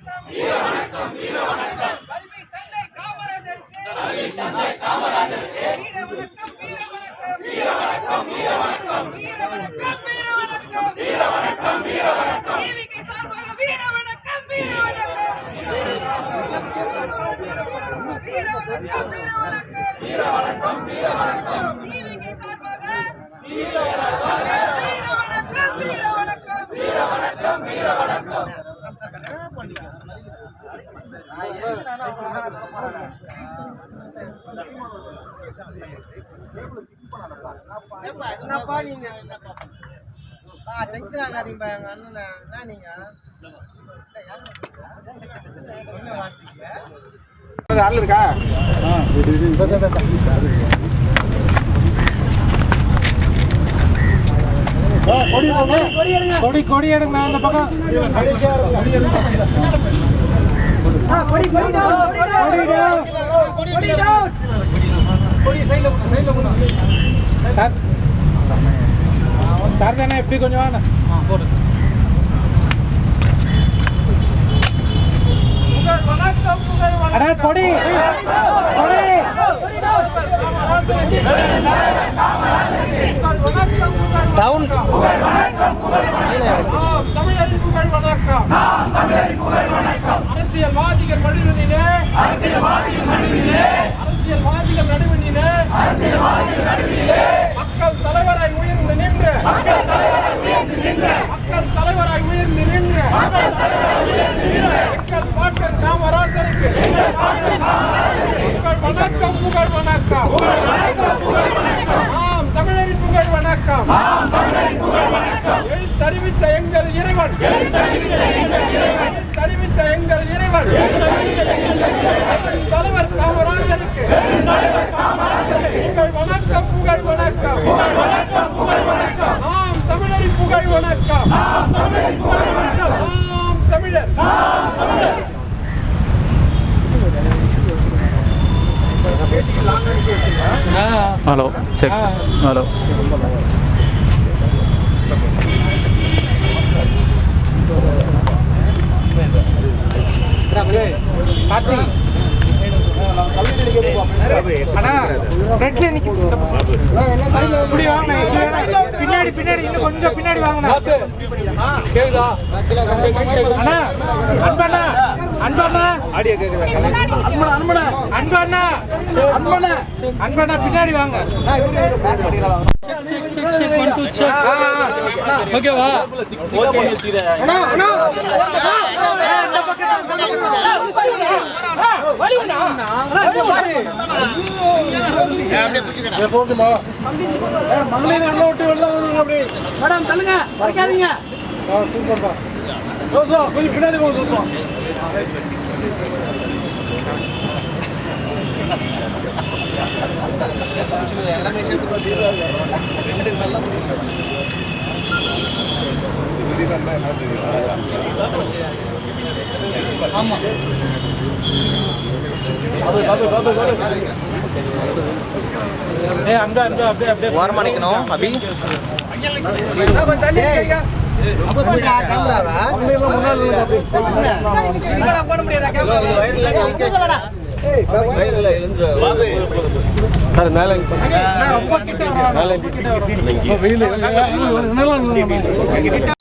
வணக்கம் வீர வணக்கம் வீர வணக்கம் கல்வி தந்தை காமராஜருக்கு கல்வி தந்தை காமராஜருக்கு வீர வணக்கம் வீர வணக்கம் வீர வணக்கம் என்னப்பா நீங்க? ஆ டென்ஷன் ஆகாதீங்கப்பா எங்க அண்ணனை என்ன நீங்க? என்ன ஆள் இருக்கா கொடி கொடி எடுங்க அந்த பக்கம் கொடி down. சார். சார் எப்படி கொஞ்சம் வாங்க அடே கொடி கொடி டவுன் 真的呀 ஹலோ செக் ஹலோ அண்ணா இப்படி வாங்க பின்னாடி பின்னாடி இன்னும் கொஞ்சம் பின்னாடி வாங்கினா கேக்குதா அண்ணா அண்ணா அன்பண்ணா ஆடியோ கேக்குதா அன்பண்ணா. அன்பண்ணா அன்பண்ணா பின்னாடி வாங்க. ஓகேவா மேடம் தள்ளுங்க. வைக்காதீங்க கொஞ்சம் பின்னாடி போங்க தோசம் ஏ அங்க அங்க அப்படியே ரொம்ப கிட்ட